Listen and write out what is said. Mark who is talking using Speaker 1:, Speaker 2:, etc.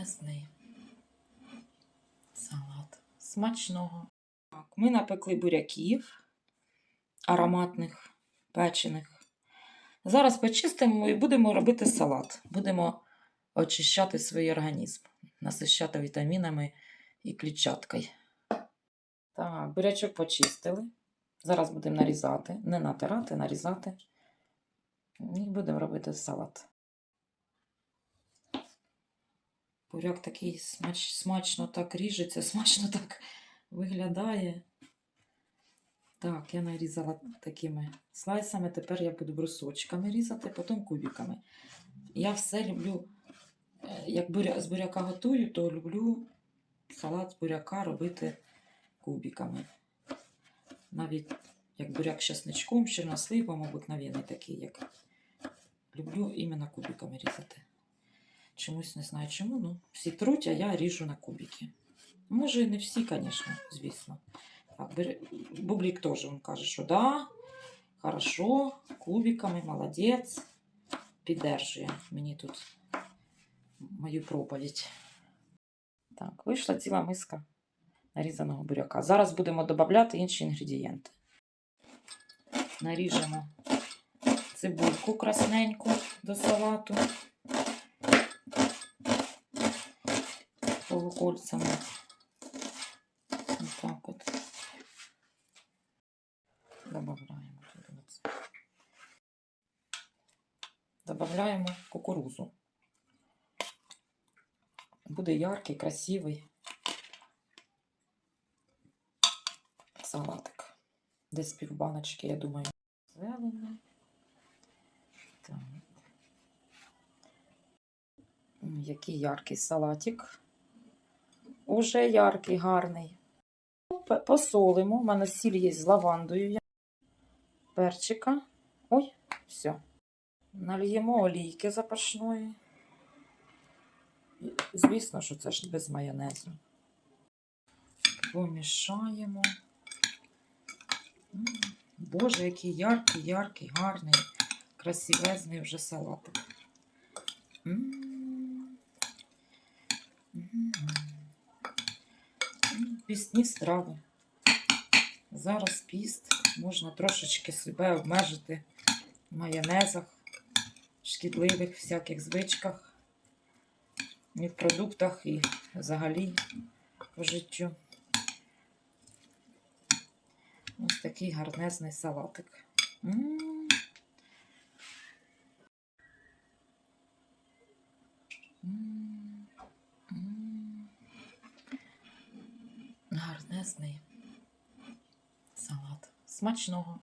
Speaker 1: гарнезний салат. Смачного. Так, ми напекли буряків ароматних, печених. Зараз почистимо і будемо робити салат. Будемо очищати свій організм, насищати вітамінами і клітчаткою. Так, бурячок почистили. Зараз будемо нарізати, не натирати, нарізати. І будемо робити салат. Буряк такий смач, смачно так ріжеться, смачно так виглядає. Так, я нарізала такими слайсами. Тепер я буду брусочками різати, потім кубиками. Я все люблю, е, як буря, з буряка готую, то люблю салат з буряка робити кубиками. Навіть як буряк з чесничком, з чорносливом, обикновений такий, як люблю іменно кубиками різати. Чомусь не знаю чому, ну всі труть, а я ріжу на кубики. Може, і не всі, звісно, звісно. Бублік теж він каже, що да, хорошо, кубиками, молодець. Піддержує мені тут мою проповідь. Так, вийшла ціла миска нарізаного буряка. Зараз будемо додати інші інгредієнти. Наріжемо цибульку красненьку до салату. Полукольцями. Отак от. Добавляємо. Добавляємо кукурузу. Буде яркий, красивий салатик. Десь півбаночки, я думаю. Зелені. Так. Який яркий салатик. Уже яркий, гарний. Посолимо. У мене сіль є з лавандою. Перчика. Ой, все. Нальємо олійки запашної. Звісно, що це ж без майонезу. Помішаємо. Боже, який яркий, яркий, гарний, красивезний вже салатик. М. Пісні страви. Зараз піст. Можна трошечки себе обмежити в майонезах, шкідливих всяких звичках, і в продуктах, і взагалі по життю. Ось такий гарнезний салатик. М. М. Гарнезний салат. Смачного.